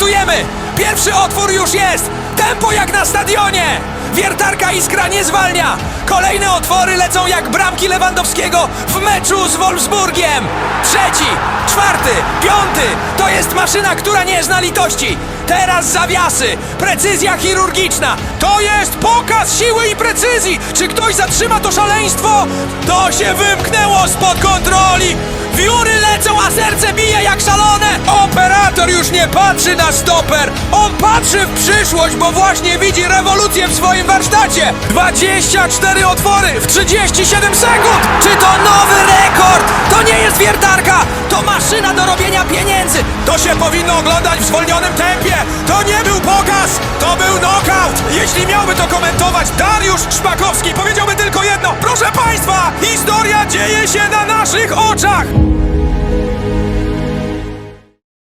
Startujemy! Pierwszy otwór już jest! Tempo jak na stadionie! Wiertarka Iskra nie zwalnia! Kolejne otwory lecą jak bramki Lewandowskiego w meczu z Wolfsburgiem! Trzeci, czwarty, piąty! To jest maszyna, która nie zna litości! Teraz zawiasy! Precyzja chirurgiczna! To jest pokaz siły i precyzji! Czy ktoś zatrzyma to szaleństwo? To się wymknęło spod kontroli! Wióry lecą, a serce bije! Operator już nie patrzy na stoper! On patrzy w przyszłość, bo właśnie widzi rewolucję w swoim warsztacie! 24 otwory w 37 sekund! Czy to nowy rekord? To nie jest wiertarka! To maszyna do robienia pieniędzy! To się powinno oglądać w zwolnionym tempie! To nie był pokaz! To był knockout! Jeśli miałby to komentować Dariusz Szpakowski, powiedziałby tylko jedno! Proszę Państwa! Historia dzieje się na naszych oczach!